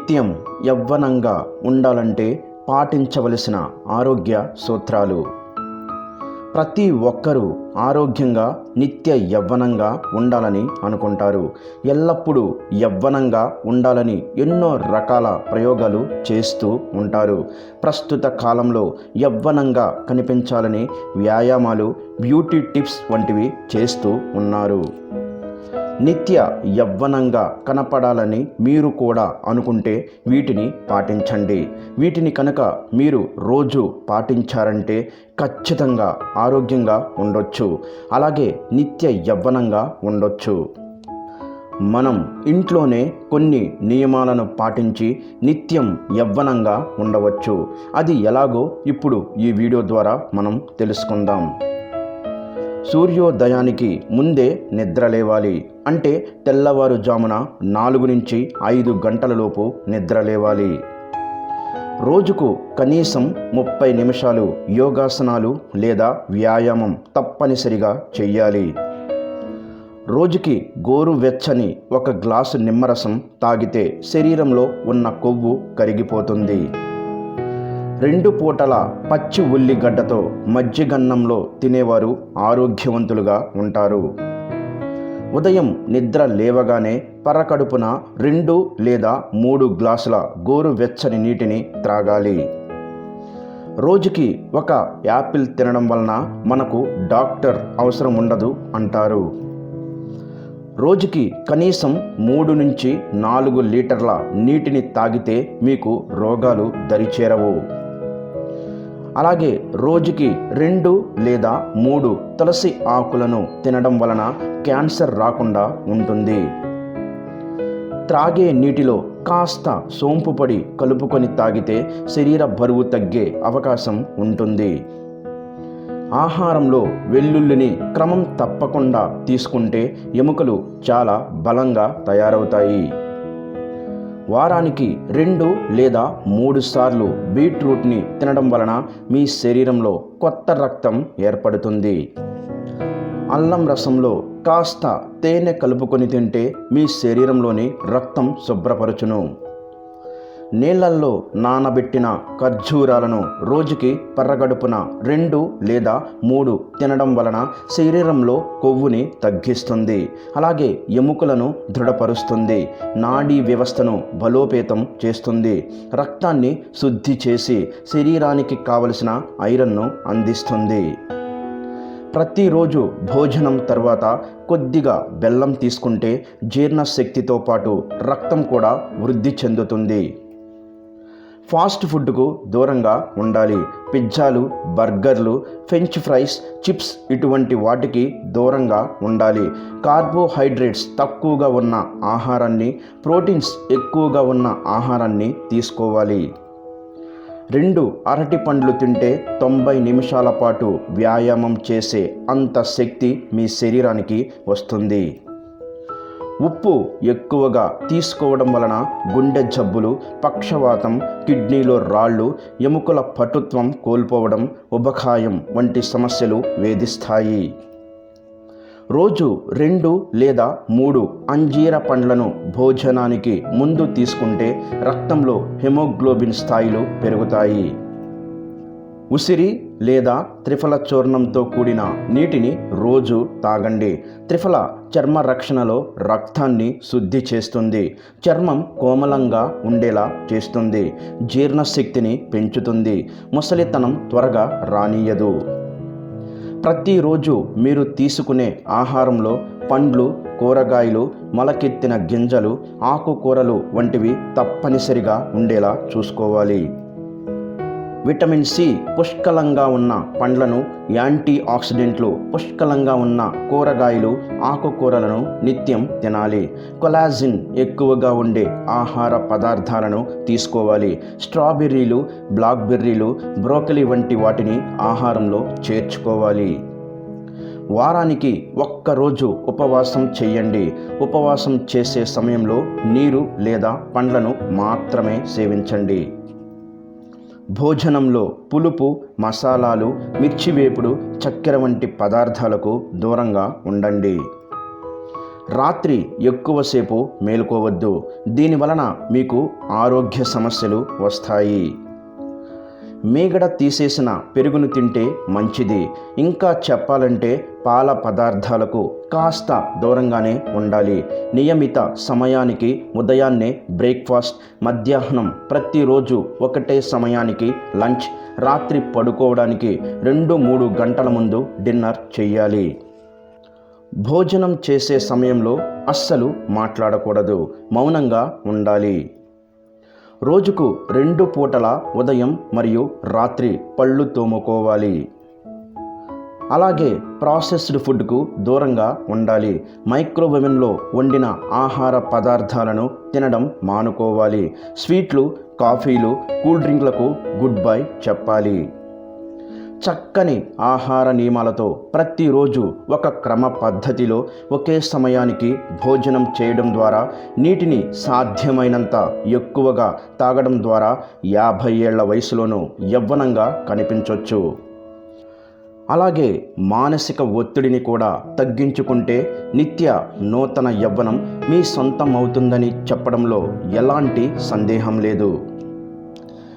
నిత్యం యవ్వనంగా ఉండాలంటే పాటించవలసిన ఆరోగ్య సూత్రాలు. ప్రతి ఒక్కరూ ఆరోగ్యంగా నిత్య యవ్వనంగా ఉండాలని అనుకుంటారు. ఎల్లప్పుడూ యవ్వనంగా ఉండాలని ఎన్నో రకాల ప్రయోగాలు చేస్తూ ఉంటారు. ప్రస్తుత కాలంలో యవ్వనంగా కనిపించాలని వ్యాయామాలు బ్యూటీ టిప్స్ వంటివి చేస్తూ ఉన్నారు. నిత్య యవ్వనంగా కనపడాలని మీరు కూడా అనుకుంటే వీటిని పాటించండి. వీటిని కనుక మీరు రోజు పాటించారంటే ఖచ్చితంగా ఆరోగ్యంగా ఉండొచ్చు. అలాగే నిత్య యవ్వనంగా ఉండొచ్చు. మనం ఇంట్లోనే కొన్ని నియమాలను పాటించి నిత్యం యవ్వనంగా ఉండవచ్చు. అది ఎలాగో ఇప్పుడు ఈ వీడియో ద్వారా మనం తెలుసుకుందాం. సూర్యోదయానికి ముందే నిద్ర లేవాలి అంటే తెల్లవారుజామున నాలుగు నుంచి ఐదు గంటలలోపు నిద్ర లేవాలి. రోజుకు కనీసం ముప్పై నిమిషాలు యోగాసనాలు లేదా వ్యాయామం తప్పనిసరిగా చెయ్యాలి. రోజుకి గోరువెచ్చని ఒక గ్లాసు నిమ్మరసం తాగితే శరీరంలో ఉన్న కొవ్వు కరిగిపోతుంది. రెండు పూటల పచ్చి ఉల్లిగడ్డతో మజ్జిగన్నంలో తినేవారు ఆరోగ్యవంతులుగా ఉంటారు. ఉదయం నిద్ర లేవగానే పరకడుపున రెండు లేదా మూడు గ్లాసుల గోరువెచ్చని నీటిని త్రాగాలి. రోజుకి ఒక యాపిల్ తినడం వలన మనకు డాక్టర్ అవసరం ఉండదు అంటారు. రోజుకి కనీసం మూడు నుంచి నాలుగు లీటర్ల నీటిని తాగితే మీకు రోగాలు దరిచేరవు. అలాగే రోజుకి రెండు లేదా మూడు తులసి ఆకులను తినడం వలన క్యాన్సర్ రాకుండా ఉంటుంది. త్రాగే నీటిలో కాస్త సోంపు పొడి కలుపుకొని తాగితే శరీర బరువు తగ్గే అవకాశం ఉంటుంది. ఆహారంలో వెల్లుల్లిని క్రమం తప్పకుండా తీసుకుంటే ఎముకలు చాలా బలంగా తయారవుతాయి. వారానికి రెండు లేదా మూడు సార్లు బీట్రూట్ని తినడం వలన మీ శరీరంలో కొత్త రక్తం ఏర్పడుతుంది. అల్లం రసంలో కాస్త తేనె కలుపుకొని తింటే మీ శరీరంలోని రక్తం శుభ్రపరచును. నీళ్ళల్లో నానబెట్టిన ఖర్జూరాలను రోజుకి పర్రగడుపున రెండు లేదా మూడు తినడం వలన శరీరంలో కొవ్వుని తగ్గిస్తుంది. అలాగే ఎముకలను దృఢపరుస్తుంది. నాడీ వ్యవస్థను బలోపేతం చేస్తుంది. రక్తాన్ని శుద్ధి చేసి శరీరానికి కావలసిన ఐరన్ను అందిస్తుంది. ప్రతిరోజు భోజనం తర్వాత కొద్దిగా బెల్లం తీసుకుంటే జీర్ణశక్తితో పాటు రక్తం కూడా వృద్ధి చెందుతుంది. ఫాస్ట్ ఫుడ్కు దూరంగా ఉండాలి. పిజ్జాలు బర్గర్లు ఫ్రెంచ్ ఫ్రైస్ చిప్స్ ఇటువంటి వాటికి దూరంగా ఉండాలి. కార్బోహైడ్రేట్స్ తక్కువగా ఉన్న ఆహారాన్ని ప్రోటీన్స్ ఎక్కువగా ఉన్న ఆహారాన్ని తీసుకోవాలి. రెండు అరటి పండ్లు తింటే తొంభై నిమిషాల పాటు వ్యాయామం చేసే అంత శక్తి మీ శరీరానికి వస్తుంది. ఉప్పు ఎక్కువగా తీసుకోవడం వలన గుండె జబ్బులు పక్షవాతం కిడ్నీలో రాళ్ళు ఎముకల పటుత్వం కోల్పోవడం ఉబకాయం వంటి సమస్యలు వేధిస్తాయి. రోజు రెండు లేదా మూడు అంజీర పండ్లను భోజనానికి ముందు తీసుకుంటే రక్తంలో హెమోగ్లోబిన్ స్థాయిలు పెరుగుతాయి. ఉసిరి లేదా త్రిఫల చూర్ణంతో కూడిన నీటిని రోజు తాగండి. త్రిఫల చర్మ రక్షణలో రక్తాన్ని శుద్ధి చేస్తుంది. చర్మం కోమలంగా ఉండేలా చేస్తుంది. జీర్ణశక్తిని పెంచుతుంది. ముసలితనం త్వరగా రానియదు. ప్రతిరోజు మీరు తీసుకునే ఆహారంలో పండ్లు కూరగాయలు మొలకెత్తిన గింజలు ఆకుకూరలు వంటివి తప్పనిసరిగా ఉండేలా చూసుకోవాలి. విటమిన్ సి పుష్కలంగా ఉన్న పండ్లను యాంటీ ఆక్సిడెంట్లు పుష్కలంగా ఉన్న కూరగాయలు ఆకుకూరలను నిత్యం తినాలి. కొలాజిన్ ఎక్కువగా ఉండే ఆహార పదార్థాలను తీసుకోవాలి. స్ట్రాబెర్రీలు బ్లాక్బెర్రీలు బ్రోకలీ వంటి వాటిని ఆహారంలో చేర్చుకోవాలి. వారానికి ఒక్కరోజు ఉపవాసం చేయండి. ఉపవాసం చేసే సమయంలో నీరు లేదా పండ్లను మాత్రమే సేవించండి. భోజనంలో పులుపు మసాలాలు మిర్చి వేపుడు చక్కెర వంటి పదార్థాలకు దూరంగా ఉండండి. రాత్రి ఎక్కువసేపు మేలుకోవద్దు. దీని వలన మీకు ఆరోగ్య సమస్యలు వస్తాయి. మీగడ తీసేసిన పెరుగును తింటే మంచిది. ఇంకా చెప్పాలంటే పాల పదార్థాలకు కాస్త దూరంగానే ఉండాలి. నియమిత సమయానికి ఉదయాన్నే బ్రేక్ఫాస్ట్ మధ్యాహ్నం ప్రతిరోజు ఒకటే సమయానికి లంచ్ రాత్రి పడుకోవడానికి రెండు మూడు గంటల ముందు డిన్నర్ చేయాలి భోజనం చేసే సమయంలో అస్సలు మాట్లాడకూడదు. మౌనంగా ఉండాలి. రోజుకు రెండు పూటల ఉదయం మరియు రాత్రి పళ్ళు తోముకోవాలి. అలాగే ప్రాసెస్డ్ ఫుడ్కు దూరంగా ఉండాలి. మైక్రోవేవెన్లో వండిన ఆహార పదార్థాలను తినడం మానుకోవాలి. స్వీట్లు కాఫీలు కూల్ డ్రింక్లకు గుడ్ బై చెప్పాలి. చక్కని ఆహార నియమాలతో ప్రతిరోజు ఒక క్రమ పద్ధతిలో ఒకే సమయానికి భోజనం చేయడం ద్వారా నీటిని సాధ్యమైనంత ఎక్కువగా తాగడం ద్వారా యాభై ఏళ్ళ వయసులోనూ యవ్వనంగా కనిపించవచ్చు అలాగే మానసిక ఒత్తిడిని కూడా తగ్గించుకుంటే నిత్య నూతన యవ్వనం మీ సొంతం అవుతుందని చెప్పడంలో ఎలాంటి సందేహం లేదు.